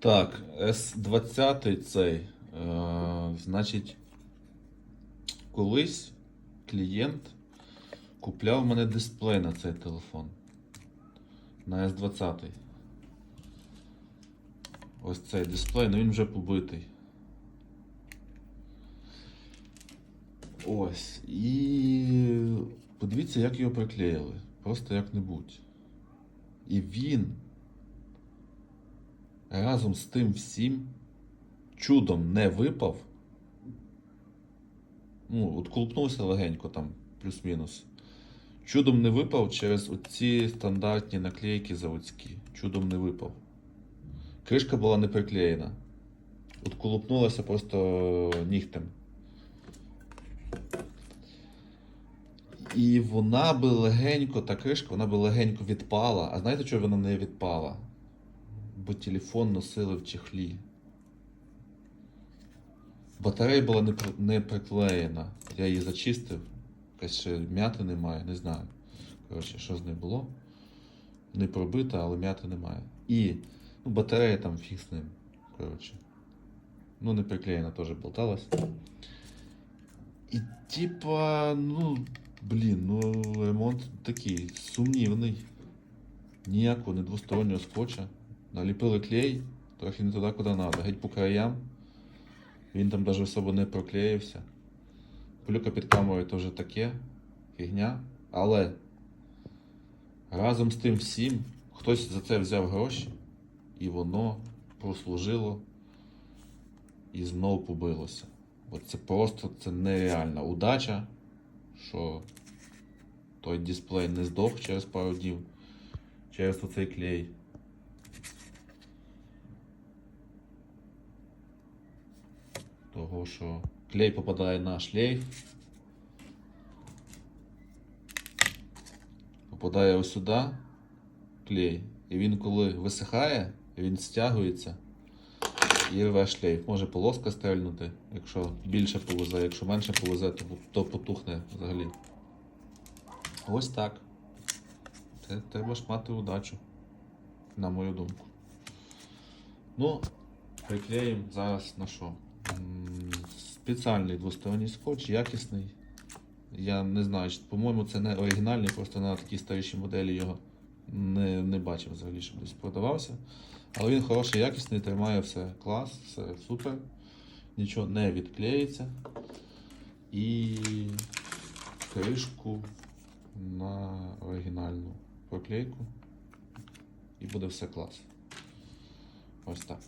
Так, С20 цей. Е, значить, колись клієнт купляв мене дисплей на цей телефон. На S20. Ось цей дисплей, ну він вже побитий. Ось. І подивіться, як його приклеїли. Просто як-небудь. І він разом з тим всім чудом не випав. Ну, от колупнувся легенько там, плюс-мінус. Чудом не випав через оці стандартні наклейки заводські. Чудом не випав. Кришка була не приклеєна. От колупнулася просто нігтем. І вона би легенько, та кришка, вона би легенько відпала. А знаєте, чого вона не відпала? Бо телефон носили в чехлі. Батарея була не, не приклеєна. Я її зачистив. Якась ще м'яти немає, не знаю. Коротше, що з нею було. Не пробита, але м'яти немає. І ну, батарея там фіг з ним. Коротше. Ну, не приклеєна теж болталась. І типа, ну, блін, ну ремонт такий сумнівний. Ніякого не двостороннього скотча. Наліпили клей, трохи не туди, куди треба. Геть по краям. Він там навіть особо не проклеївся. Плюка під камерою теж таке. Фігня. Але разом з тим всім хтось за це взяв гроші, і воно прослужило і знов побилося. От це просто це нереальна удача, що той дисплей не здох через пару днів, через оцей клей. Того, що клей попадає на шлейф, попадає ось сюди клей, і він коли висихає, він стягується і рве шлейф. Може полоска стрельнути, якщо більше повезе, якщо менше повезе, то, то потухне взагалі. Ось так. Треба ж мати удачу, на мою думку. Ну, приклеїмо зараз на що? Спеціальний двосторонній скотч, якісний. Я не знаю, по-моєму, це не оригінальний, просто на такій старішій моделі його не, не бачив взагалі, щоб десь продавався. Але він хороший, якісний, тримає все клас, все супер. Нічого не відклеїться. І кришку на оригінальну проклейку. І буде все клас. Ось так.